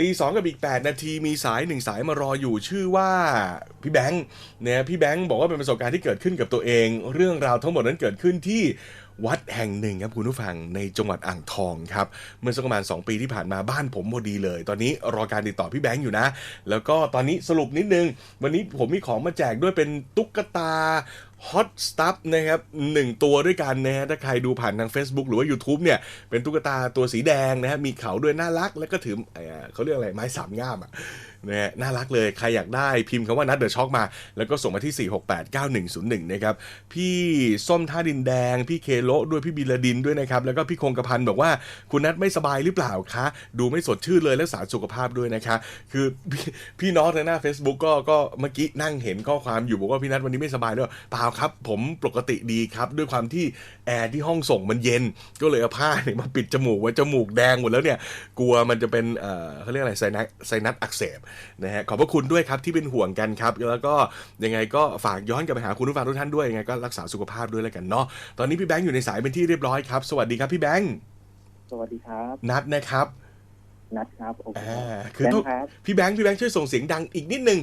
ตีสองกับอีก 8 นาทีมีสายหนึ่งสายมารออยู่ชื่อว่าพี่แบงค์เนี่ยพี่แบงค์บอกว่าเป็นประสบการณ์ที่เกิดขึ้นกับตัวเอง เรื่องราวทั้งหมดนั้นเกิดขึ้นที่วัดแห่งหนึ่งครับคุณผู้ฟังในจังหวัดอ่างทองครับ เมื่อสักประมาณ 2 ปีที่ผ่านมาบ้านผมพอดีเลย ตอนนี้รอการติดต่อพี่แบงค์อยู่นะ แล้วก็ตอนนี้สรุปนิดนึง วันนี้ผมมีของมาแจกด้วยเป็นตุ๊กตา ฮอตสตั f นะครับหนึ่งตัวด้วยกันนะฮะถ้าใครดูผ่านทาง Facebook หรือว่า YouTube เนี่ย เป็นตุ๊กตาตัวสีแดงนะฮะมีเขาด้วยน่ารักแล้วก็ถือเอ่อเขาเรียกอะไรไม้สามง่ามอะ นะฮะน่ารักเลยใครอยากได้พิมพ์คำว่านัดเดอะช็อคมา แล้วก็ส่งมาที่ 4689101 นะครับ พี่ส้มท่าดินแดง พี่เคโลด้วยพี่บิลดินด้วยนะครับ แล้วก็พี่คงกระพันบอกว่าคุณนัดไม่สบายหรือเปล่าคะ ดูไม่สดชื่นเลยรักษาสุขภาพด้วยนะคะ คือพี่พี่น้องทางหน้า Facebook ก็ก็เมื่อกี้นั่งเห็นข้อความอยู่บอกว่าพี่นัทวันนี้ไม่สบายด้วยเปล่าครับ ผมปกติดีครับ ด้วยความที่แอร์ที่ห้องส่งมันเย็น ก็เลยเอาผ้าเนี่ยมาปิดจมูกไว้จมูกแดงหมดแล้วเนี่ยกลัวมันจะเป็นเอ่อเขาเรียกอะไรไซนัสไซนัสอักเสบนะฮะขอบพระคุณด้วยครับที่เป็นห่วงกันครับ แล้วก็ยังไงก็ฝากย้อนกลับไปหาคุณผู้ฟังทุกท่านด้วยยังไงก็รักษาสุขภาพด้วยแล้วกันเนาะตอนนี้พี่แบงค์อยู่ในสายเป็นที่เรียบร้อยครับ สวัสดีครับพี่แบงค์สวัสดีครับ นัดนะครับ นัดครับโอเคอ่าครับคือแบงต้องค์ครับพี่แบงค์พี่แบงค์ช่วยส่งเสียงดังอีกนิดนึง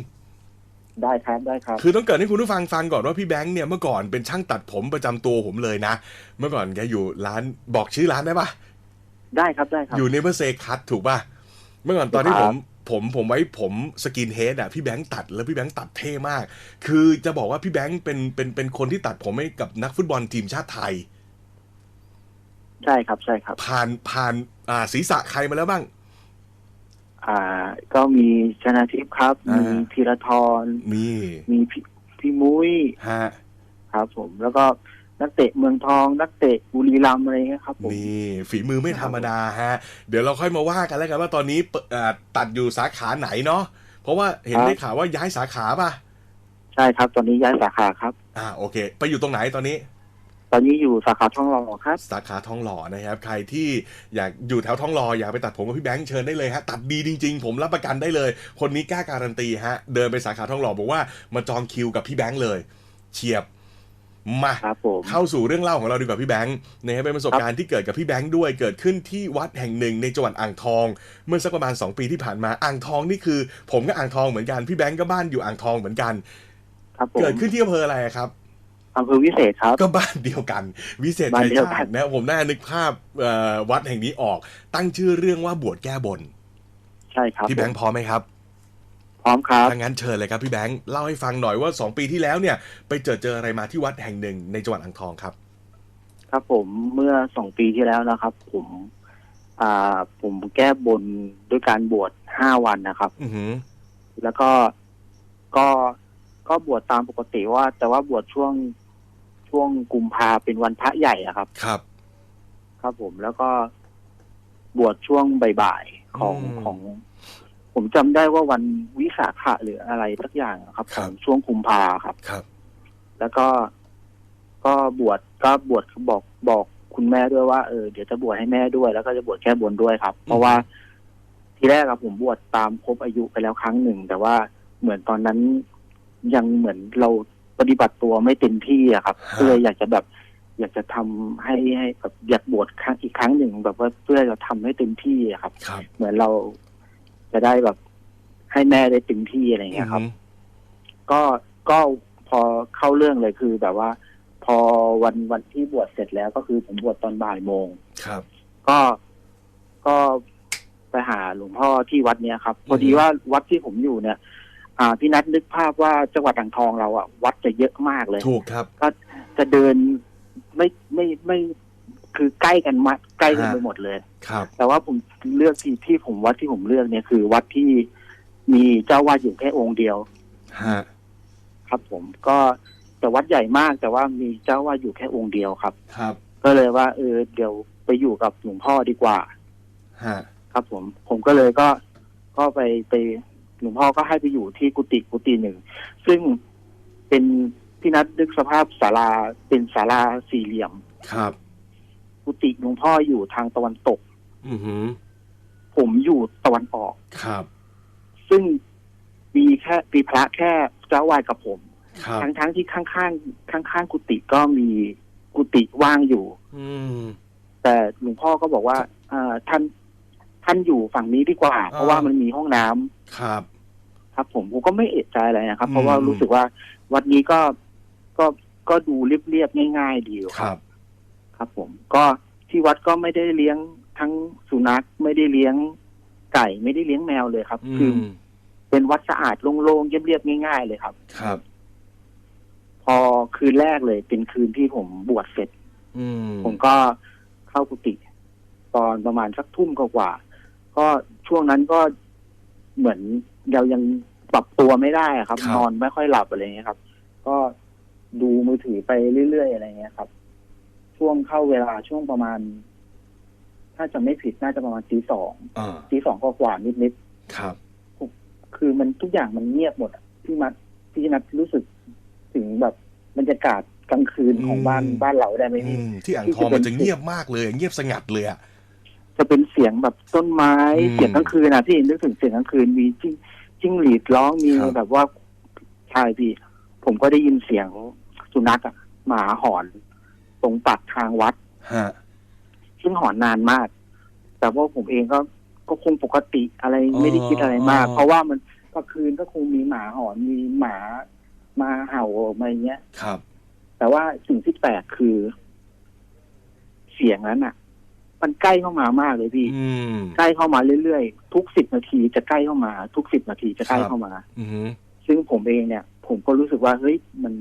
ได้ครับได้ครับ คือต้องเกิดให้คุณผู้ฟังฟังก่อนว่าพี่แบงค์เนี่ยเมื่อก่อนเป็นช่างตัดผมประจำตัวผมเลยนะ เมื่อก่อนแกอยู่ร้านบอกชื่อร้านได้ปะได้ครับได้ครับ อยู่ในเบอร์เซคัตถูกปะเมื่อก่อนตอนที่คผรับม ผมผมไว้ผมสกินเฮดอะพี่แบงค์ตัดแล้วพี่แบงค์ตัดเท่มาก คือจะบอกว่าพี่แบงค์เป็นเป็นเป็นคนที่ตัดผมให้กับนักฟุตบอลทีมชาติไทย ใช่ครับใช่ครับ ผ่านผ่านอ่าศีรษะใครมาแล้วบ้าง อ่า ก็มีชนะทิพย์ครับ อ่ามี มีธีรทรมีมีพี่พี่มุ้ยฮะ ครับผม แล้วก็ นักเตะเมืองทอง นักเตะบุรีรัมย์อะไรเงี้ยครับผมนี่ฝีมือไม่ธรรมดาฮะ เดี๋ยวเราค่อยมาว่ากันแล้วกันว่าตอนนี้เปิดอ่าตัดอยู่สาขาไหนเนาะเพราะว่าเห็นได้ข่าวว่าย้ายสาขาป่ะใช่ครับ ตอนนี้ย้ายสาขาครับ อ่าโอเค ไปอยู่ตรงไหนตอนนี้ ตอนนี้อยู่สาขาทองหล่อครับ สาขาทองหล่อนะครับ ใครที่อยากอยู่แถวทองหล่ออยากไปตัดผมกับพี่แบงค์เชิญได้เลยฮะตัดดีจริง ๆ ผมรับประกันได้เลย คนนี้กล้าการันตีฮะ เดินไปสาขาทองหล่อบอกว่ามาจองคิวกับพี่แบงค์เลย เฉียบ มาครับผมเข้าสู่เรื่องเล่าของเราดีกว่าพี่แบงค์นะครับเป็นประสบการณ์ที่เกิดกับพี่แบงค์ด้วยเกิดขึ้นที่วัดแห่งหนึ่งในจังหวัดอ่างทอง เมื่อสักประมาณ 2 ปีที่ผ่านมาอ่างทองนี่คือ ผมก็อ่างทองเหมือนกันพี่แบงค์ก็บ้านอยู่อ่างทองเหมือนกันครับผมเกิดขึ้นที่อำเภออะไรครับอำเภอวิเศษครับก็บ้านเดียวกัน วิเศษบ้าชันยเดียวชากันตินะผมน่านึกภาพเอ่อวัดแห่งนี้ออก ตั้งชื่อเรื่องว่าบวชแก้บน ใช่ครับพี่แบงค์พร้อมไหมครับพ ร้อมครับถ้างั้นเชิญเลยครับพี่แบงค์เล่าให้ฟังหน่อยว่า 2 ปีที่แล้วเนี่ย ไปเจอเจออะไรมาที่วัดแห่งหนึ่งในจังหวัดอ่างทองครับ ครับผมเมื่อสองปีที่แล้วนะครับ ผมอ่าผมแก้บนด้วยการบวชห้าวันนะครับ อือหือแล้วก็ก็ก็บวชตามปกติว่า แต่ว่าบวชช่วงช่วงกุมภาเป็นวันพระใหญ่อะครับ ครับ ครับผมแล้วก็บวชช่วงบ่ายๆของอืม ของ ผมจำได้ว่าวันวิสาขะหรืออะไรสักอย่างอะครับคขรับองช่วงกุมภาครับครับ แล้วก็ก็บวชก็บวชบอกบอกคุณแม่ด้วยว่าเออเดี๋ยวจะบวชให้แม่ด้วย แล้วก็จะบวชแก้บนด้วยครับ เพราะว่าทีแรกอะผมบวชตามครบอายุไปแล้วครั้งหนึ่ง แต่ว่าเหมือนตอนนั้นยังเหมือนเราปฏิบัติตัวไม่เต็มที่อะครับฮะก็เลยอยากจะแบบ อยากจะทำให้ให้แบบอยากบวชครั้งอีกครั้งหนึ่งแบบว่าเพื่อจะทำให้เต็มที่อะครับครับเหมือนเรา จะได้แบบ ให้แม่ได้เต็มที่อะไรอย่างเงี้ยครับอือหือก็ก็พอเข้าเรื่องเลยคือแบบว่า พอวันวันที่บวชเสร็จแล้วก็คือผมบวชตอนบ่ายโมงครับ ก็ก็ไปหาหลวงพ่อที่วัดเนี้ยครับ พอดีว่าวัดที่ผมอยู่เนี่ย อ่าพี่นัทนึกภาพว่าจังหวัดอ่างทองเราอะวัดจะเยอะมากเลย ถูกครับ ก็จะเดินไม่ไม่ไม่ คือใกล้กันมากใกล้กันฮะไปหมดเลย ครับ แต่ว่าผมเลือกที่ที่ผมวัดที่ผมเลือกเนี่ยคือวัดที่มีเจ้าวาดอยู่แค่องค์เดียว ฮะ ครับ ผมก็แต่วัดใหญ่มาก แต่ว่ามีเจ้าวาดอยู่แค่องค์เดียวครับ ครับ ก็เลยว่า เออเดี๋ยวไปอยู่กับหลวงพ่อดีกว่า ฮะ ครับ ผม ผมก็เลยก็ก็ไปไปหลวงพ่อก็ให้ไปอยู่ที่กุฏิกุฏิหนึ่ง ซึ่งเป็นพี่นัดนึกสภาพศาลาเป็นศาลาสี่เหลี่ยม ครับ กุฏิหลวงพ่ออยู่ทางตะวันตก อือหือ ผมอยู่ตะวันออก ครับ ซึ่งมีแค่มีพระแค่เจ้าวาดกับผม ครับ ทั้งทั้งที่ข้างข้างข้างข้างๆกุฏิก็มีกุฏิว่างอยู่ อืม แต่หลวงพ่อก็บอกว่าอ่าท่านท่านอยู่ฝั่งนี้ดีกว่า เพราะว่ามันมีห้องน้ำครับ ครับ ผมผมก็ไม่เอะใจอะไรนะครับอืมเพราะว่ารู้สึกว่าวัดนี้ก็ก็ก็ดูเรียบๆง่าย ๆ ดีอยู่คครับ รับ ครับผมก็ที่วัดก็ไม่ได้เลี้ยงทั้งสุนัขไม่ได้เลี้ยงไก่ไม่ได้เลี้ยงแมวเลยครับอืคือมเป็นวัดสะอาดโล่งๆเรียบๆง่าย ๆ เลยครับ ครับ พอคืนแรกเลย เป็นคืนที่ผมบวชเสร็จอืมผมก็เข้ากุฏิตอนประมาณสักทุ่มกว่าๆก็ช่วงนั้นก็เหมือนเรายังปรับตัวไม่ได้อะครับ นอนไม่ค่อยหลับอะไรเงี้ยครับ ก็ดูมือถือไปเรื่อยๆอะไรเงี้ยครับ ช่วงเข้าเวลาช่วงประมาณ ถ้าจะไม่ผิดน่าจะประมาณตีสองอ่าตีสองกว่าๆนิดครับๆคือมันทุกอย่างมันเงียบหมดอะพี่มัดพี่นัทรู้สึกถึงแบบบรรยากาศกลางคืนของบ้านอืมบ้านเราได้ไหมอืพี่มที่อ่างทองมันจะเงียบมากเลย เงียบสงัดเลยอะจะเป็นเสียงแบบต้นไม้อืมเสียงกลางคืนนะพี่นึกถึงเสียงกลางคืนมีจิ้งจิ้งหรีดร้องมีครับแบบว่าใช่พี่ ผมก็ได้ยินเสียงสุนัขอะหมาหอนต รงปากทางวัดฮะซึ่งหอนนานมาก แต่ว่าผมเองก็ก็คงปกติอะไรไม่ได้คิดอะไรมากอ๋อเพราะว่ามันกลางคืนก็คงมีหมาหอนมีหมามาเห่าอะไรเงี้ยครับ แต่ว่าสิ่งที่แปลกคือ เสียงนั้นอะ มันใกล้เข้ามามากเลยพี่อืมใกล้เข้ามาเรื่อยๆทุกสิบนาทีจะใกล้เข้ามา ทุกสิบนาทีจะใกล้เข้ามา อืมซึ่งผมเองเนี่ย ผมก็รู้สึกว่าเฮ้ยมัน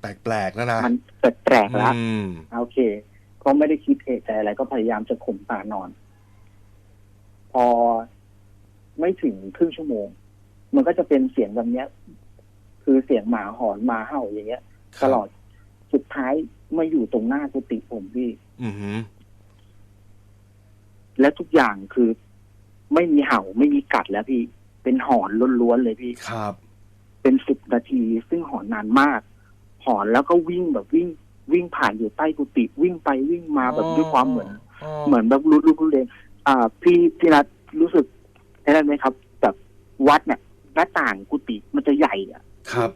แปลกๆแล้วนะมันแปลกๆแล้วอืมโอเค ก็ไม่ได้คิดเอะใจอะไรก็พยายามจะข่มตานอน พอไม่ถึงครึ่งชั่วโมง มันก็จะเป็นเสียงแบบเนี้ย คือเสียงหมาหอนหมาเห่าอย่างเงี้ยตลอดสุดท้ายมาอยู่ตรงหน้ากุฏิผมพี่อืมและทุกอย่างคือไม่มีเห่าไม่มีกัดแล้วพี่ เป็นหอนล้วนๆเลยพี่ครับ เป็นสิบนาทีซึ่งหอนนานมาก หอนแล้วก็วิ่งแบบวิ่งวิ่งผ่านอยู่ใต้กุฏิวิ่งไปวิ่งมาแบบด้วยความเหมือน เหมือนแบบรู้รู้รู้เลยอ่า พี่พี่นัทรู้สึกไอ้นั่นไหมครับแบบวัดเนี่ยหน้าต่างกุฏิมันจะใหญ่อะครับ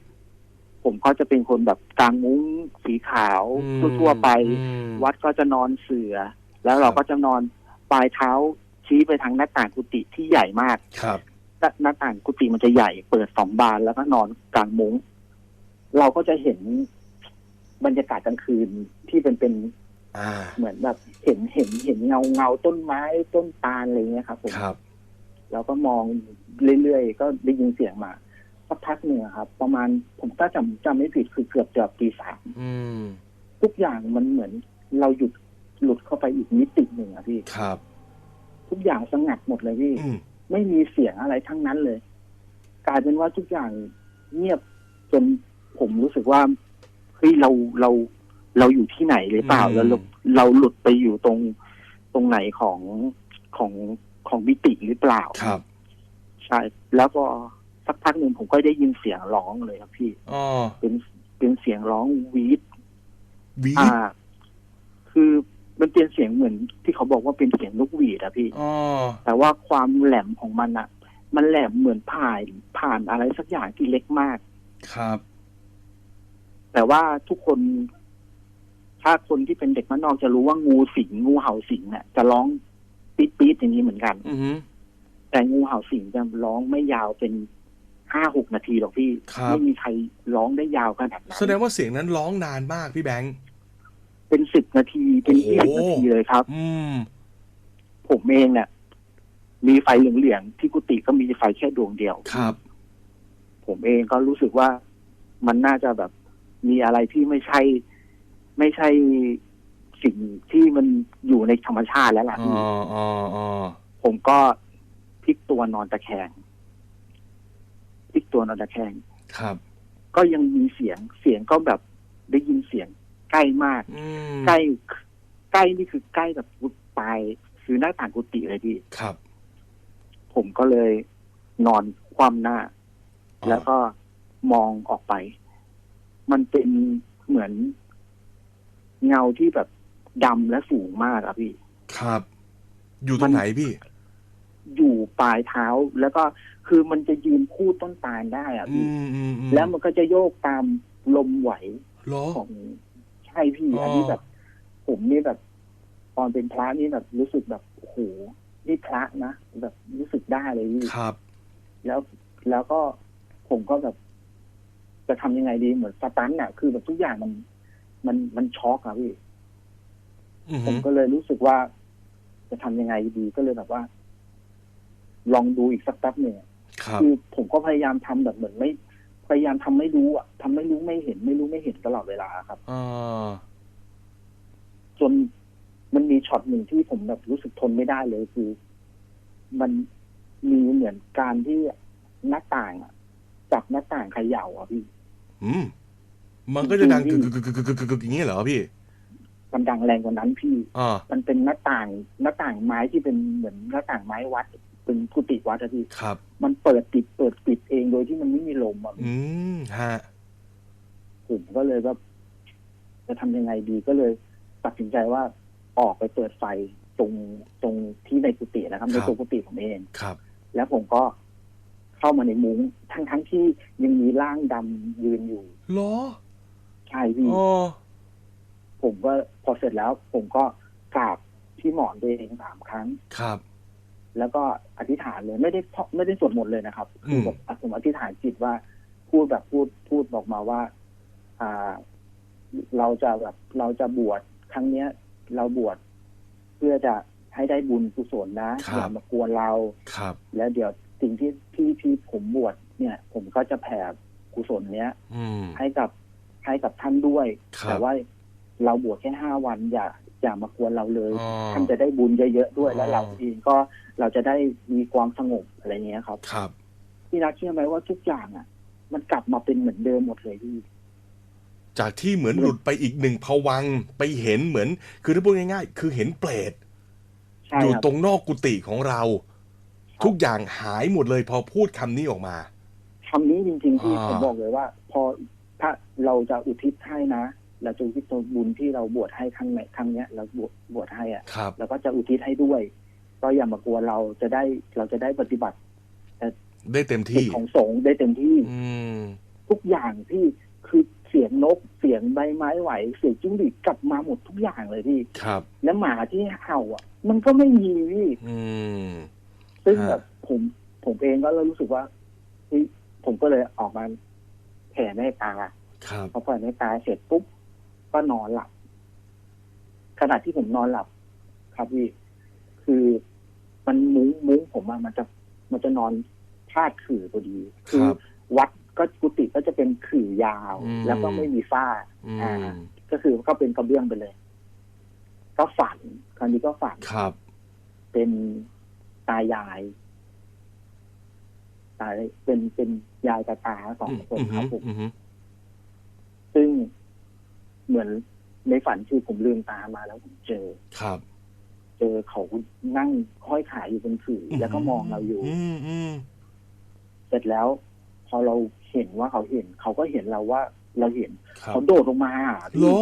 ผมก็จะเป็นคนแบบกางมุ้งสีขาวอืมทั่วๆไปอืมวัดก็จะนอนเสือ แล้วเราครับก็จะนอนปลายเท้าชี้ไปทางหน้าต่างกุฏิที่ใหญ่มากครับหน้าหน้าต่างกุฏิมันจะใหญ่ เปิดสองบานแล้วก็นอนกลางมุ้ง เราก็จะเห็นบรรยากาศกลางคืนที่เป็นเป็นอ่าเหมือนแบบเห็นเห็นเห็นเงาเงาต้นไม้ต้นตาลอะไรเงี้ยครับผมครับแล้วก็มองเรื่อยๆก็ได้ยินเสียงมาสักพักหนึ่งอะครับ ประมาณผมถ้าจำจำไม่ผิดคือเกือบจะตีสามอืมทุกอย่างมันเหมือนเราหยุดหลุดเข้าไปอีกมิติหนึ่งอะพี่ครับ ทุกอย่างสงัดหมดเลยพี่อืมไม่มีเสียงอะไรทั้งนั้นเลย กลายเป็นว่าทุกอย่างเงียบจน ผมรู้สึกว่าเฮ้ยเราเราเราอยู่ที่ไหนหรือเปล่าอืมแล้วเราเราหลุดไปอยู่ตรงตรงไหนของของของมิติหรือเปล่าครับ ใช่ แล้วก็สักพักหนึ่งผมก็ได้ยินเสียงร้องเลยครับพี่อ๋อเป็นเป็นเสียงร้องวีดวีอ่าคือมันเป็นเสียงเหมือนที่เขาบอกว่าเป็นเสียงนกหวีดอะพี่อ๋อแต่ว่าความแหลมของมันอะมันแหลมเหมือนผ่านผ่านอะไรสักอย่างที่เล็กมาก ครับ แต่ว่าทุกคน ถ้าคนที่เป็นเด็กมานนอกจะรู้ว่างูสิงงูเห่าสิงเนี่ยจะร้องปี๊ดปี๊ดอย่างนี้เหมือนกันอืมแต่งูเห่าสิงจะร้องไม่ยาวเป็นห้าหกนาทีหรอกพี่ครับไม่มีใครร้องได้ยาวขนาดนั้นแสดงว่าเสียงนั้นร้องนานมากพี่แบงค์เป็นสิบนาทีเป็นโอ้ยี่โหสิบนาทีเลยครับ อืม ผมเองเนี่ยมีไฟเหลืองๆที่กุฏิก็มีไฟแค่ดวงเดียวครับ ผมเองก็รู้สึกว่ามันน่าจะแบบ มีอะไรที่ไม่ใช่ ไม่ใช่สิ่งที่มันอยู่ในธรรมชาติแล้วล่ะอ๋ออ๋ออ๋อผมก็พลิกตัวนอนตะแคงพลิกตัวนอนตะแคงครับ ก็ยังมีเสียงเสียงก็แบบได้ยินเสียงใกล้มากอืมใกล้ใกล้นี่คือใกล้กับกุปลายคือหน้าต่างกุฏิเลยพี่ครับ ผมก็เลยนอนคว่ำหน้าอ๋อแล้วก็มองออกไป มันเป็นเหมือนเงาที่แบบดำและสูงมากอะพี่ ครับ อยู่ตรงไหนพี่ อยู่ปลายเท้าแล้วก็คือมันจะยืนคู่ต้นตาลได้อะอืพี่มอืมอืมแล้วมันก็จะโยกตามลมไหวเหรอของใช่พี่อ๋ออัอันนี้แบบ ผมนี่แบบ ตอนเป็นพระนี่แบบรู้สึกแบบโอ้โหนี่พระนะแบบรู้สึกได้เลยพี่ครับ แล้วแล้วก็ผมก็แบบ จะทำยังไงดีเหมือนสตันน่ะ คือแบบทุกอย่างมัน มันมันช็อกอะพี่อือผฮึมก็เลยรู้สึกว่า จะทำยังไงดีก็เลยแบบว่า ลองดูอีกสักแป๊บหนึ่งอะครับคือผมก็พยายามทำแบบเหมือนไม่ พยายามทำไม่รู้อะทำไม่รู้ไม่เห็น ไม่รู้ไม่เห็นตลอดเวลาครับอ่าจนมันมีช็อตหนึ่งที่ผมแบบรู้สึกทนไม่ได้เลยคือ มันมีเหมือนการที่หน้าต่างอะ จับหน้าต่างเขย่าอะพี่อืมมันก็จะดังจริกึงกๆกึกกึกกึกกึกกึกอย่างนี้เหรอพี่มันดังแรงกว่านั้นพี่อ่ามันเป็นหน้าต่างหน้าต่างไม้ที่เป็นเหมือนหน้าต่างไม้วัด เป็นกุฏิวัดอะพี่ครับ มันเปิดปิดเปิดปิดเองโดยที่มันไม่มีลมอะอืมฮะผมก็เลยแบบจะทำยังไงดีก็เลย ตัดสินใจว่าออกไปเปิดไฟตรงตรงที่ในกุฏินะครับคในรับตัวกุฏิผมเองครับ แล้วผมก็ เข้ามาในมุ้งทั้งทั้งที่ยังมีร่างดำยืนอยู่เหรอใช่พี่ อ๋อผมก็พอเสร็จแล้ว ผมก็กราบที่หมอนตัวเองสามครั้ง ครับ แล้วก็อธิษฐานเลยไม่ได้ท่องไม่ได้สวดมนต์เลยนะครับคือมแบบผมอธิษฐานจิตว่าพูดแบบพูดพูดบอกมาว่า อ่า เราจะแบบเราจะบวชครั้งเนี้ย เราบวชเพื่อจะให้ได้บุญกุศลนะอย่ามากวนเรา ครับ แล้วเดี๋ยว สิ่งที่ที่ที่ผมบวชเนี่ย ผมก็จะแผ่กุศลเนี้ยอืม ให้กับให้กับท่านด้วย ครับแต่ว่าเราบวชแค่ห้าวันอย่าอย่ามากวนเราเลย อ๋อท่านจะได้บุญเยอะๆด้วยอ๋อแล้วเราเองก็เราจะได้มีความสงบอะไรเงี้ยครับ ครับ พี่นัทเชื่อไหมว่าทุกอย่างอะ มันกลับมาเป็นเหมือนเดิมหมดเลยพี่ จากที่เหมือนหลุดไปอีกหนึ่งภวังค์ไปเห็นเหมือน คือถ้าพูดง่ายๆ คือเห็นเปรตใช่อยู่ครับ ตรงนอกกุฏิของเราครับ ทุกอย่างหายหมดเลย พอพูดคำนี้ออกมา คำนี้จริงๆที่อ่า ผมบอกเลยว่า พอถ้าเราจะอุทิศให้นะเราจะอุทิศตัวบุญที่เราบวชให้ครั้งไหนครั้งเนี้ยเราบวชบวชให้อะครับแล้วก็จะอุทิศให้ด้วย ก็อย่ามากวนเราจะได้เราจะได้ปฏิบัติได้เต็มกิจที่ ของสงฆ์ได้เต็มที่ อืม ทุกอย่างที่คือเสียงนกเสียงใบไม้ไหว เสียงจิ้งหรีดกลับมาหมดทุกอย่างเลยพี่ ครับ และหมาที่เห่าอะ มันก็ไม่มีพี่อืม ซึ่งฮะแบบผมผมเองก็เลยรู้สึกว่าเฮ้ยผมก็เลยออกมาแผ่เมตตาครับพอแผ่เมตตาเสร็จปุ๊บก็นอนหลับขณะที่ผมนอนหลับ ครับพี่คือมันมุ้งมุ้งผมอะมันจะมันจะนอนพาดขื่อพอดี คืครับวัดก็กุฏิก็จะเป็นขื่อยาวอืมแล้วก็ไม่มีฝ้าอือ่ามก็คือก็เป็นกระเบื้องไปเลย ก็ฝัน คราวนี้ก็ฝันครับ เป็น ตายายตายเป็นเป็นยายกับตาสองอืมคนอืมครับผมอืมซึ่งเหมือนในฝันคือผมลืมตามาแล้วผมเจอครับ เจอเขานั่งห้อยขาอยู่บนขื่ออแล้วก็มองเราอยู่อืมอืมเสร็จแล้ว พอเราเห็นว่าเขาเห็น เขาก็เห็นเราว่าเราเห็นครับเขาโดดลงมาหาเหรพี่อ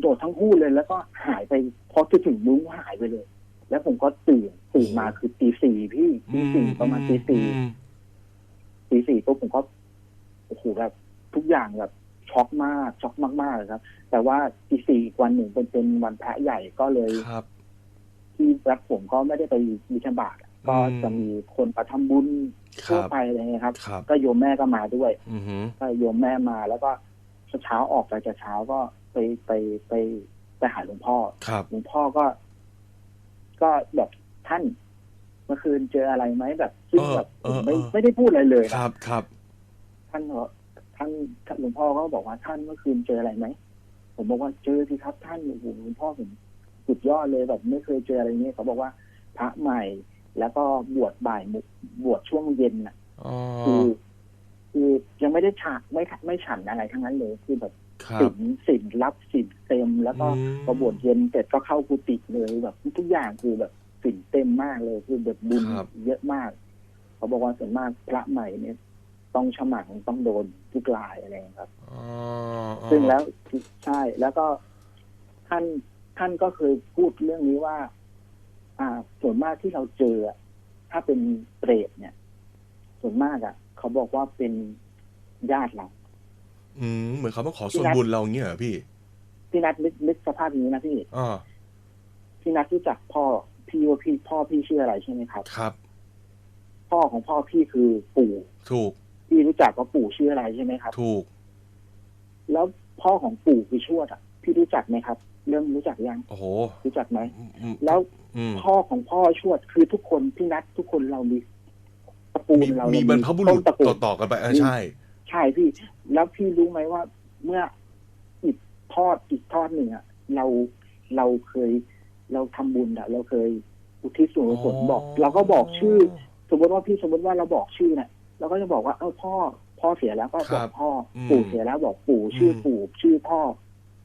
โดดทั้งคู่เลยแล้วก็หายไปพอจะถึงมุ้งหายไปเลย แล้วผมก็ตื่นตื่นมาคือตีสี่พี่ตีสี่ประมาณตีสี่อืมตีสี่ปุ๊บผมก็โอ้โหแบบทุกอย่างแบบช็อกมากช็อกมากๆเลยครับ แต่ว่าตีสี่อีกวันหนึ่งเป็นเป็นวันพระใหญ่ก็เลยครับที่รัฐผมก็ไม่ได้ไปบิณฑบาตก็จะมีคนประทำบุญคทั่วรับไปอะไรเงี้ยครับครับ ก็โยมแม่ก็มาด้วยอือหือก็โยมแม่มาแล้วก็เช้าออกไปจะเช้าก็ไปไปไปไปหาหลวงพ่อครับหลวงพ่อก็ ก็แบบท่านเมื่อคืนเจออะไรไหมแบบซึ่งแบบผมไม่ไม่ได้พูดอะไรเลยคนะรับครับท่านบอกท่านหลวงพ่อก็บอกว่าท่านเมื่อคืนเจออะไรไหมผมบอกว่าเจอสิครับท่านโอ้โหหลวงพ่อผมสุดยอดเลยแบบไม่เคยเจออะไรเงี้ยเขาบอกว่าพระใหม่แล้วก็บวชบ่ายมุบวชช่วงเย็นน่ะอ๋อคือคือยังไม่ได้ฉากไม่ไม่ฉันอะไรทั้งนั้นเลยคือแบบครับ สินสินรับสินเต็ม แล้วก็อืมพอบวชเย็นเสร็จก็เข้ากุฏิเลยแบบทุกอย่างคือแบบสินเต็มมากเลยคือแบบบุญครับเยอะมากเขาบอกว่าส่วนมากพระใหม่เนี่ย ต้องฉมังต้องโดนทุกลายอะไรอย่างเงี้ยครับอ๋อซึ่งแล้วใช่แล้วก็ท่านท่านก็เคยพูดเรื่องนี้ว่า อ่า ส่วนมากที่เราเจออะถ้าเป็นเปรตเนี่ย ส่วนมากอะ เขาบอกว่าเป็นญาติเรา อืมเหมือนเขามาขอส่วนบุญเราอย่างเงี้ยเหรอพี่พี่นัทนึกนึกสภาพอย่างนี้นะพี่อ๋อพี่นัทรู้จักพ่อพี่ว่าพี่พ่อพี่ชื่ออะไรใช่ไหมครับครับ พ่อของพ่อพี่คือปู่ถูกพี่รู้จักว่าปู่ชื่ออะไรใช่ไหมครับ ถูก แล้วพ่อของปู่คือชวดอะ พี่รู้จักไหมครับ เริ่มรู้จักยังโอ้โหรู้จักไหมอืมแล้วอืมพ่อของพ่อชวดคือทุกคนพี่นัททุกคนเรามีตระกูลมีเรามีมีบรรพบุรุษต้นตระกูลต่อๆกันไปเออใช่ ใช่พี่ แล้วพี่รู้ไหมว่า เมื่ออีกทอดอีกทอดหนึ่งอะเราเราเคย เราทำบุญอะเราเคย อุทิศส่วนกุศลบอก เราก็บอกชื่อ สมมติว่าพี่สมมติว่าเราบอกชื่อเนี่ยเราก็จะบอกว่าเออพ่อ พ่อเสียแล้วก็บอกพ่ออมปู่เสียแล้วบอกปู่ชื่ออมปู่ชื่อพ่อ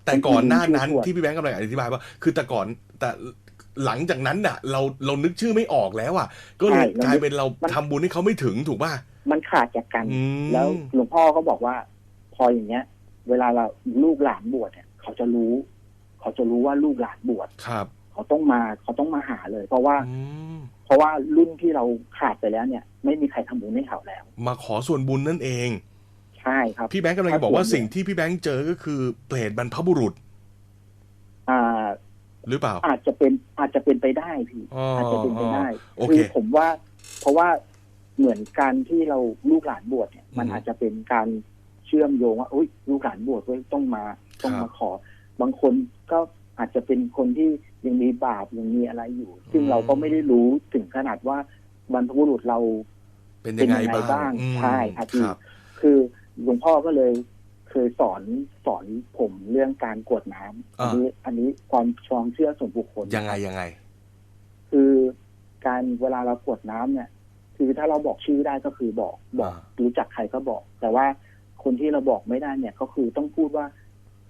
แต่ก่อนหน้านั้นชื่อทวดที่พี่แบงค์กำลังอธิบายว่า คือแต่ก่อนแต่หลังจากนั้นน่ะ เราเรานึกชื่อไม่ออกแล้วอะ ก็เลยใช่กลายเป็นเรามันทำบุญให้เขาไม่ถึงถูกป่ะ มันขาดจากกัน อืม แล้วหลวงพ่อก็บอกว่า พออย่างเงี้ย เวลาเราลูกหลานบวชเนี่ย เขาจะรู้ เขาจะรู้ว่าลูกหลานบวชครับเขาต้องมาเขาต้องมาหาเลย เพราะว่า อืมเพราะว่ารุ่นที่เราขาดไปแล้วเนี่ย ไม่มีใครทำบุญให้เขาแล้ว มาขอส่วนบุญนั่นเอง ใช่ครับพี่แบงค์กำลังจะบอกว่าครับผมสิ่งที่พี่แบงค์เจอก็คือเปรตบรรพบุรุษอ่า หรือเปล่า อาจจะเป็นอาจจะเป็นไปได้พี่ อ๋ออาจจะเป็นไปได้โอเค คือผมว่า เพราะว่า เหมือนการที่เราลูกหลานบวชเนี่ย มันอืมอาจจะเป็นการเชื่อมโยงว่าอุ้ยลูกหลานบวชเว้ยต้องมาต้องครับมาขอ บางคนก็อาจจะเป็นคนที่ยังมีบาปยังมีอะไรอยู่ ซึ่งเราก็ไม่ได้รู้ถึงขนาดว่าบรรพบุรุษเราเป็นยังไงเป็นยังไงบ้างบ้างอืมใช่ครับพี่ครับคือหลวงพ่อก็เลยเคยสอนสอนผมเรื่องการกรวดน้ำอันนี้อันนี้ความความเชื่อส่วนบุคคลยังไงยังไง คือการเวลาเรากรวดน้ำเนี่ย คือถ้าเราบอกชื่อได้ก็คือบอกบอกอ่ารู้จักใครก็บอก แต่ว่าคนที่เราบอกไม่ได้เนี่ยก็คือต้องพูดว่า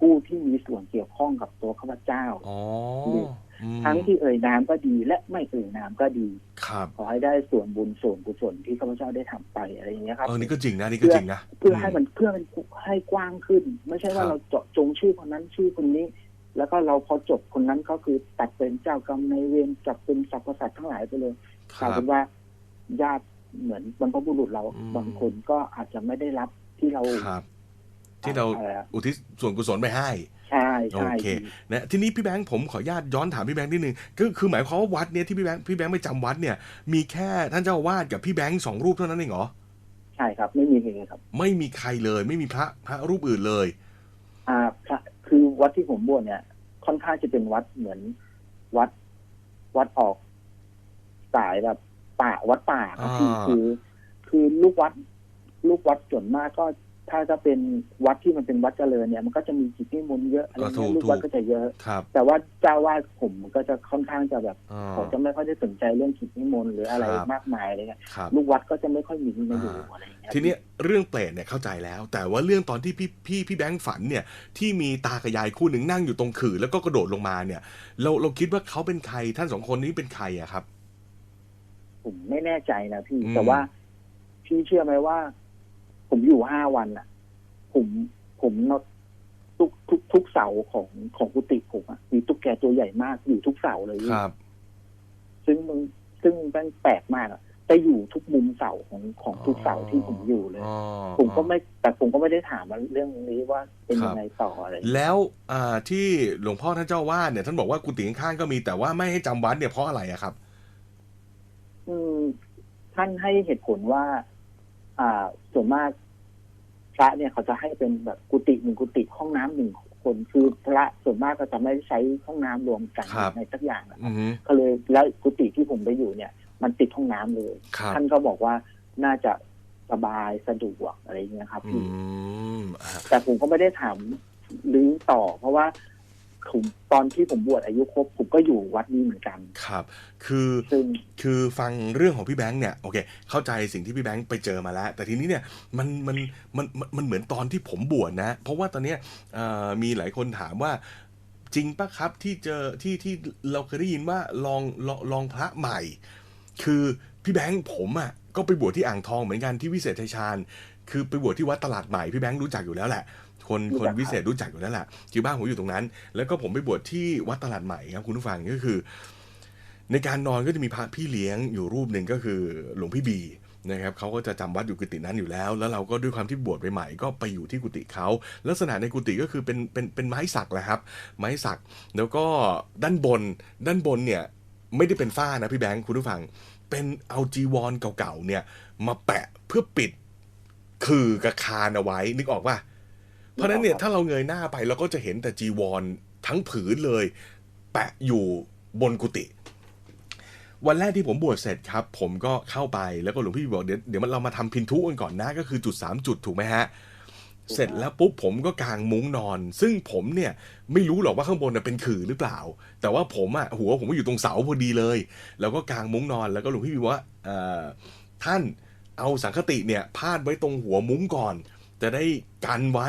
ผู้ที่มีส่วนเกี่ยวข้องกับตัวข้าพเจ้าอ๋อหรืออืมทั้งที่เอ่ยนามก็ดีและไม่เอ่ยนามก็ดีครับขอให้ได้ส่วนบุญส่วนกุศลที่ข้าพเจ้าได้ทำไปอะไรอย่างเงี้ยครับเออนี่ก็จริงนะนี่ก็จริงนะเพื่อให้มันเพื่อมันให้กว้างขึ้น ไม่ใช่ว่าครับเราเจาะจงชื่อคนนั้นชื่อคนนี้ แล้วก็เราพอจบคนนั้นก็คือตัดเป็นเจ้ากรรมในายเวรจับเป็นสรรพสัตว์ทั้งหลายไปเลยคกลายรับเป็นว่า ญาติเหมือนบรรพบุรุษเราอืม บางคนก็อาจจะไม่ได้รับที่เราครับ ที่เราอ่ออุทิศส่วนกุศลไปให้ ใช่ใช่โอเค นะทีนี้พี่แบงค์ผมขออนุญาตย้อนถามพี่แบงค์นิดนึงก็คือหมายความว่าวัดเนี่ยที่พี่แบงค์พี่แบงค์ไปจำวัดเนี่ยมีแค่ท่านเจ้าอาวาสกับพี่แบงค์สองรูปเท่านั้นเองเหรอใช่ครับ ไม่มีเลยครับ ไม่มีใครเลย ไม่มีพระพระรูปอื่นเลย อ่าพระคือวัดที่ผมบวชเนี่ย ค่อนข้างจะเป็นวัดเหมือนวัดวัดออกสายแบบ ป่าวัดป่าครับพี่อ่าคือคือลูกวัด ลูกวัดส่วนมากก็ถ้าจะเป็นวัดที่มันเป็นวัดเจริญเนี่ยมันก็จะมีกิจนิมนต์เยอะอะไรอ่าถูเงี้กยลูกวัดถูกก็จะเยอะครับแต่ว่าเจ้าวาดผมก็จะค่อนข้างจะแบบอ่าเขาจะไม่ค่อยได้สนใจเรื่องกิจนิมนต์หรืออะไรครับมากมายอะไรเงี้ยครับลูกวัดก็จะไม่ค่อยมีมาอยู่อ่าอะไรเงี้ยทีเนี้ยเรื่องเปรตเนี่ยเข้าใจแล้ว แต่ว่าเรื่องตอนที่พี่พี่พี่แบงค์ฝันเนี่ยที่มีตากับยายคู่หนึ่งนั่งอยู่ตรงขื่อแล้วก็กระโดดลงมาเนี่ย เราเราคิดว่าเขาเป็นใครท่านสองคนนี้เป็นใครอะครับ ผมไม่แน่ใจนะพี่ อืม แต่ว่าพี่เชื่อไหมว่า ผมอยู่ห้าวันอะ ผมผมนอนทุกทุกทุกเสาของของกุฏิผมอะมีตุ๊กแกตัวใหญ่มากอยู่ทุกเสาเลยพี่ ครับ ซึ่งมึงซึ่งมันแปลกมากอะแต่อยู่ทุกมุมเสาของของทุกเสาที่ผมอยู่เลย อ๋อผมก็ไม่แต่ผมก็ไม่ได้ถามว่าเรื่องนี้ว่าเป็นครับยังไงต่ออะไรอย่างเงี้ยแล้วอ่าที่หลวงพ่อท่านเจ้าวาดเนี่ยท่านบอกว่ากุฏิข้างๆก็มีแต่ว่าไม่ให้จำวัดเนี่ยเพราะอะไรอะครับอืม ท่านให้เหตุผลว่า อ่าส่วนมากพระเนี่ยเขาจะให้เป็นแบบกุฏิหนึ่งกุฏิห้องน้ำหนึ่งคนคือพระส่วนมากก็จะไม่ใช้ห้องน้ำรวมกันครับ ในสักอย่างนะอือฮึ ก็เลยแล้วกุฏิที่ผมไปอยู่เนี่ย มันติดห้องน้ำเลย ครับ ท่านก็บอกว่าน่าจะสบายสะดวกอะไรอย่างเงี้ยครับอืพี่ มอะ แต่ผมก็ไม่ได้ถามหรือต่อ เพราะว่า ผมตอนที่ผมบวชอายุครบผมก็อยู่วัดนี้เหมือนกันครับ คือซึ่งคือฟังเรื่องของพี่แบงค์เนี่ยโอเค เข้าใจสิ่งที่พี่แบงค์ไปเจอมาแล้ว แต่ทีนี้เนี่ยมันมันมันมันมันเหมือนตอนที่ผมบวชนะ เพราะว่าตอนเนี้ยเอ่อมีหลายคนถามว่าจริงปะครับที่เจอที่ที่เราเคยได้ยินว่าลองลองลองพระใหม่ คือพี่แบงค์ผมอะก็ไปบวชที่อ่างทองเหมือนกันที่วิเศษชัยชาญ คือไปบวชที่วัดตลาดใหม่พี่แบงค์รู้จักอยู่แล้วแหละ คนรู้คจันกวิเศษรู้จักอยู่แล้วแหละที่บ้านผมอยู่ตรงนั้น แล้วก็ผมไปบวชที่วัดตลาดใหม่ครับคุณผู้ฟังก็คือ ในการนอนก็จะมีพระพี่เลี้ยงอยู่รูปหนึ่งก็คือหลวงพี่บีนะครับเขาก็จะจำวัดอยู่กุฏินั้นอยู่แล้ว แล้วเราก็ด้วยความที่บวชใหม่ๆก็ไปอยู่ที่กุฏิเขาลักษณะในกุฏิก็คือเป็นเป็นเป็นไม้สักแหละครับ ไม้สัก แล้วก็ด้านบน ด้านบนเนี่ยไม่ได้เป็นฝ้านะพี่แบงค์คุณผู้ฟัง เป็นเอาจีวรเก่าๆเนี่ยมาแปะเพื่อปิดคือกับคานเอาไว้นึกออกป่ะ เพราะฉะนั้นเนี่ยถ้าเราเงยหน้าไปเราก็จะเห็นแต่จีวรทั้งผืนเลย แปะอยู่บนกุฏิวันแรกที่ผมบวชเสร็จครับ ผมก็เข้าไปแล้วก็หลวงพี่บอกเดี๋ยวเดี๋ยวมันเรามาทำพินทุกันก่อนนะก็คือจุดสามจุดถูกไหมฮะ เสร็จแล้วปุ๊บผมก็กางมุ้งนอน ซึ่งผมเนี่ยไม่รู้หรอกว่าข้างบนน่ะเป็นขื่อหรือเปล่า แต่ว่าผมอะหัวผมก็อยู่ตรงเสาพอดีเลย แล้วก็กางมุ้งนอนแล้วก็หลวงพี่บอกว่าเอ่อท่านเอาสังคติเนี่ยพาดไว้ตรงหัวมุ้งก่อน จะได้กันไว้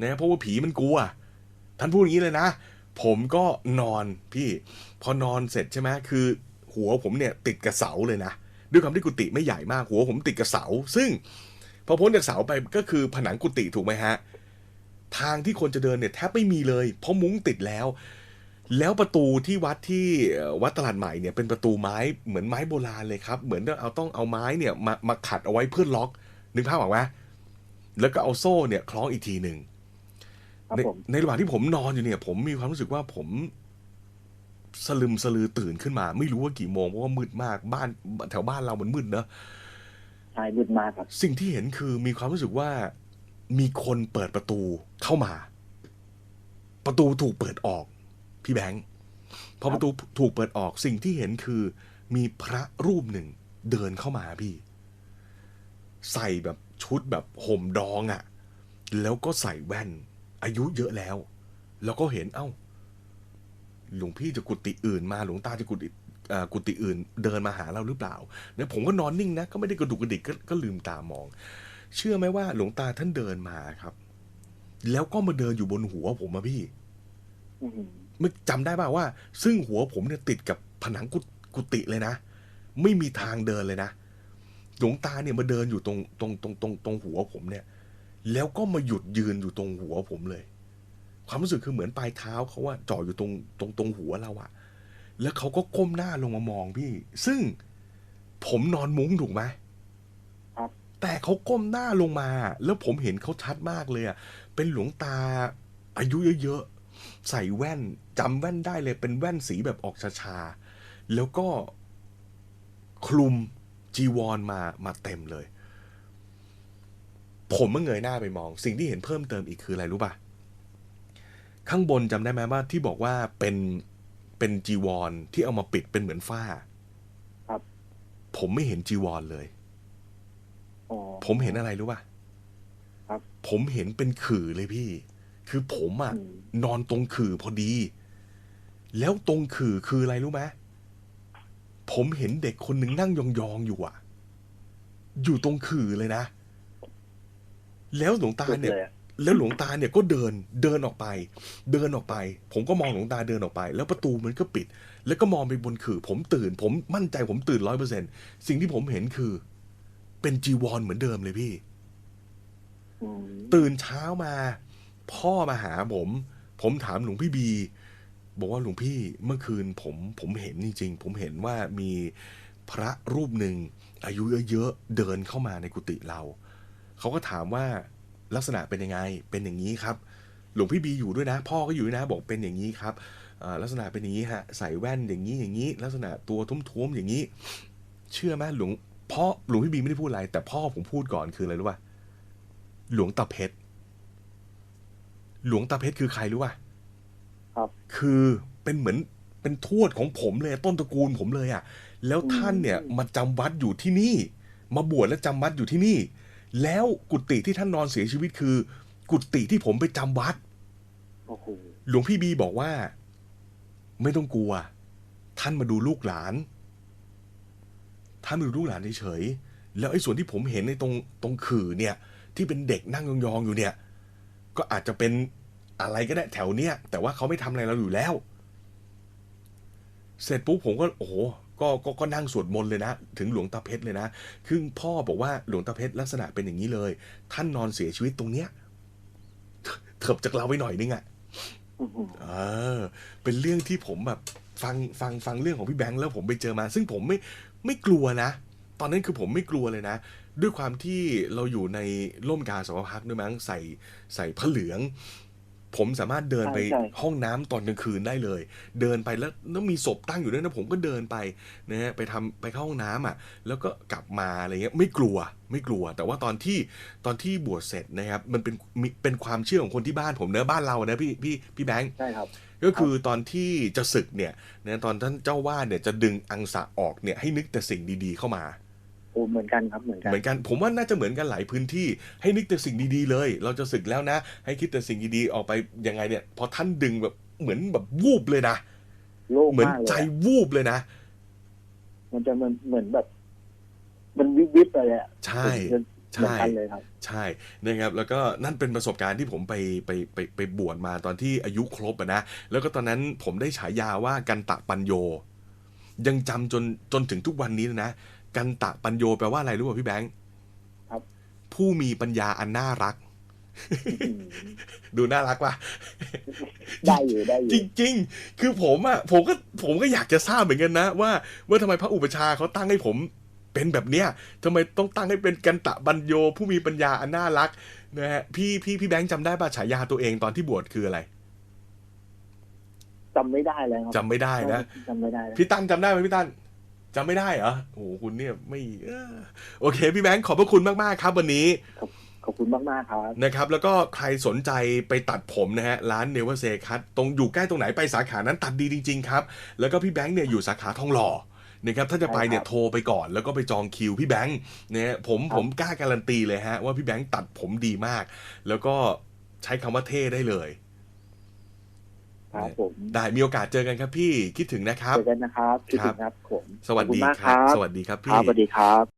นะเพราะว่าผีมันกลัว ท่านพูดอย่างนี้เลยนะ ผมก็นอนพี่ พอนอนเสร็จใช่ไหมคือ หัวผมเนี่ยติดกับเสาเลยนะด้วยความที่กุฏิไม่ใหญ่มากหัวผมติดกับเสา ซึ่งพอพ้นจากเสาไปก็คือผนังกุฏิถูกไหมฮะ ทางที่คนจะเดินเนี่ยแทบไม่มีเลย เพราะมุ้งติดแล้ว แล้วประตูที่วัดที่วัดตลาดใหม่เนี่ยเป็นประตูไม้เหมือนไม้โบราณเลยครับ เหมือนเอาต้องเอาไม้เนี่ยมามาขัดเอาไว้เพื่อล็อก นึกภาพออกไหมแล้วก็เอาโซ่เนี่ยคล้องอีกทีหนึ่ง ในผมในระหว่างที่ผมนอนอยู่เนี่ย ผมมีความรู้สึกว่าผมสลึมสลือตื่นขึ้นมา ไม่รู้ว่ากี่โมงเพราะว่ามืดมากบ้านแถวบ้านเรามันมืดเนอะใช่มืดมากครับ สิ่งที่เห็นคือมีความรู้สึกว่ามีคนเปิดประตูเข้ามา ประตูถูกเปิดออก พี่แบงค์พอประตูถูกเปิดออกสิ่งที่เห็นคือ มีพระรูปหนึ่งเดินเข้ามาพี่ ใส่แบบชุดแบบห่มดองอะ่ะ แล้วก็ใส่แว่น อายุเยอะแล้ว แล้วก็เห็นเอ้า หลวงพี่จะกุฏิอื่นมาหลวงตาจะกุฏิเอ่อกุฏิอื่น เดินมาหาเราหรือเปล่าเนี่ยผมก็นอนนิ่งนะ ก็ไม่ได้กระดุกกระดิกก็ก็ลืมตามอง เชื่อไหมว่าหลวงตาท่านเดินมาครับ แล้วก็มาเดินอยู่บนหัวผมอะพี่อืมไม่จำได้ป่าว่า ซึ่งหัวผมเนี่ยติดกับผนังกุกุฏิเลยนะ ไม่มีทางเดินเลยนะ หลวงตาเนี่ยมาเดินอยู่ตรงตรงตรงตรงตรงหัวผมเนี่ย แล้วก็มาหยุดยืนอยู่ตรงหัวผมเลย ความรู้สึกคือเหมือนปลายเท้าเขาว่าจ่ออยู่ตรงตรงตรงหัวเราอะแล้วเขาก็ก้มหน้าลงมามองพี่ ซึ่งผมนอนมุ้งถูกไหมครับ แต่เขาก้มหน้าลงมา แล้วผมเห็นเขาชัดมากเลยอะเป็นหลวงตาอายุเยอะๆใส่แว่นจำแว่นได้เลย เป็นแว่นสีแบบออกชาๆแล้วก็คลุมจีวรมามาเต็มเลย ผมเมื่อเงยหน้าไปมอง สิ่งที่เห็นเพิ่มเติมอีกคืออะไรรู้ป่ะ ข้างบนจำได้ไหมว่าที่บอกว่าเป็นเป็นจีวรที่เอามาปิดเป็นเหมือนฝ้า ครับ ผมไม่เห็นจีวรเลยอ๋อผมเห็นอะไรรู้ป่ะครับ ผมเห็นเป็นขื่อเลยพี่ คือผมอะอืมนอนตรงขื่อพอดี แล้วตรงขื่อคืออะไรรู้ไหมผมเห็นเด็กคนหนึ่งนั่งยองๆอยู่อะอยู่ตรงขื่อเลยนะ แล้วหลวงตาสุดเนี่ยเลยอะแล้วหลวงตาเนี่ยก็เดินเดินออกไป เดินออกไป ผมก็มองหลวงตาเดินออกไป แล้วประตูมันก็ปิด แล้วก็มองไปบนขื่อผมตื่น ผมมั่นใจผมตื่นร้อยเปอร์เซ็นสิ่งที่ผมเห็นคือ เป็นจีวรเหมือนเดิมเลยพี่อืมตื่นเช้ามา พ่อมาหาผม ผมถามหลวงพี่บี บอกว่าหลวงพี่เมื่อคืนผมผมเห็นจริงๆ ผมเห็นว่ามีพระรูปหนึ่งอายุเยอะๆเดินเข้ามาในกุฏิเรา เขาก็ถามว่าลักษณะเป็นยังไง เป็นอย่างนี้ครับ หลวงพี่บีอยู่ด้วยนะ พ่อก็อยู่ด้วยนะบอกเป็นอย่างนี้ครับอ่าลักษณะเป็นอย่างนี้ฮะ ใส่แว่นอย่างนี้อย่างนี้ ลักษณะตัวทุ้มๆอย่างนี้ เชื่อไหมหลวงพ่อหลวงพี่บีไม่ได้พูดอะไร แต่พ่อผมพูดก่อนคืออะไรรู้ป่ะหลวงตาเพชรหลวงตาเพชรคือใครรู้ป่ะครับ คือเป็นเหมือนเป็นทวดของผมเลยต้นตระกูลผมเลยอะ่ะ แล้วท่านเนี่ยมาจำวัดอยู่ที่นี่ มาบวชและจำวัดอยู่ที่นี่ แล้วกุฏิที่ท่านนอนเสียชีวิตคือ กุฏิที่ผมไปจำวัดโอ้โหหลวงพี่บีบอกว่า ไม่ต้องกลัว ท่านมาดูลูกหลาน ท่านมาดูลูกหลานเฉยๆแล้วไอ้ส่วนที่ผมเห็นในตรงตรงขื่อเนี่ย ที่เป็นเด็กนั่งยองๆอยู่เนี่ย ก็อาจจะเป็นอะไรก็ได้แถวเนี้ยแต่ว่าเขาไม่ทำอะไรเราอยู่แล้ว เสร็จปุ๊บผมก็โอ้โห ก็ก็ก็นั่งสวดมนต์เลยนะ ถึงหลวงตาเพชรเลยนะคือพ่อบอกว่าหลวงตาเพชรลักษณะเป็นอย่างนี้เลย ท่านนอนเสียชีวิตตรงเนี้ยเถิบจากเราไปหน่อยนึงอะอื้อหือเออ เป็นเรื่องที่ผมแบบฟังฟังฟังเรื่องของพี่แบงค์แล้วผมไปเจอมา ซึ่งผมไม่ไม่กลัวนะ ตอนนั้นคือผมไม่กลัวเลยนะ ด้วยความที่เราอยู่ในร่มกาสาวพักด้วยมั้งใส่ใส่ผ้าเหลือง ผมสามารถเดินไปใช่ใช่ห้องน้ำตอนกลางคืนได้เลย เดินไปแล้วแล้วมีศพตั้งอยู่ด้วยนะผมก็เดินไปนะฮะไปทำไปเข้าห้องน้ำอะ แล้วก็กลับมาอะไรเงี้ยไม่กลัวไม่กลัว แต่ว่าตอนที่ตอนที่บวชเสร็จนะครับ มันเป็นมีเป็นความเชื่อของคนที่บ้านผมเนอะบ้านเรานะพี่พี่พี่แบงค์ใช่ครับก็คือตอนที่จะศึกเนี่ยนะตอนท่านเจ้าวาดเนี่ยจะดึงอังสะออกเนี่ยให้นึกแต่สิ่งดีๆเข้ามา โอ้เหมือนกันครับเหมือนกันเหมือนกัน ผมว่าน่าจะเหมือนกันหลายพื้นที่ ให้นึกแต่สิ่งดีๆเลย เราจะศึกแล้วนะ ให้คิดแต่สิ่งดีๆออกไปยังไงเนี่ยพอท่านดึงแบบเหมือนแบบวูบเลยนะโล่งเหมือนมากเลยใจอะวูบเลยนะ มันจะเหมือนเหมือนแบบ มันวิบวิบไปเลยอะใช่เหมือนใช่เหมือนกันเลยครับใช่นะครับแล้วก็นั่นเป็นประสบการณ์ที่ผมไปไปไปไปบวชมาตอนที่อายุครบอะนะแล้วก็ตอนนั้นผมได้ฉายาว่ากันตะปัญโย ยังจำจนจนถึงทุกวันนี้เลยนะ กันตะปัญโยแปลว่าอะไรรู้ป่ะพี่แบงค์ครับผู้มีปัญญาอันน่ารักอืมดูน่ารักป่ะได้อยู่ได้อยู่จริง ๆ คือผมอะผมก็ผมก็อยากจะทราบเหมือนกันนะ ว่าว่าทำไมพระอุปชฌาย์เขาตั้งให้ผมเป็นแบบเนี้ยทำไมต้องตั้งให้เป็นกันตะบัญโยผู้มีปัญญาอันน่ารักนะฮะพี่พี่พี่แบงค์จำได้ป่ะฉายาตัวเองตอนที่บวชคืออะไรจำไม่ได้เลยครัจำไม่ได้นะจำไม่ได้เลยพี่ตั้นจำได้ไหมพี่ตั้น จำไม่ได้เหรอโอ้โหคุณเนี่ยไม่เออโอเค พี่แบงค์ขอบพระคุณมากๆครับวันนี้ ขอบคุณมากมากๆครับ นะครับแล้วก็ใครสนใจไปตัดผมนะฮะร้านเนเวอร์เซคัตตรงอยู่ใกล้ตรงไหนไปสาขานั้นตัดดีจริงๆครับแล้วก็พี่แบงค์เนี่ยอยู่สาขาทองหล่อนะครับถ้าจะไปเนี่ยใช่ครับ โทรไปก่อน แล้วก็ไปจองคิวพี่แบงค์เนี่ยผมครับผมกล้าการันตีเลยฮะว่าพี่แบงค์ตัดผมดีมาก แล้วก็ใช้คำว่าเท่ได้เลย ครับผมได้มีโอกาสเจอกันครับพี่คิดถึงนะครับเจอกันนะครับคิดถึงครับผมสวัสดีขอบคุณมากครับครับ สวัสดีครับคพี่รับสวัสดีครับ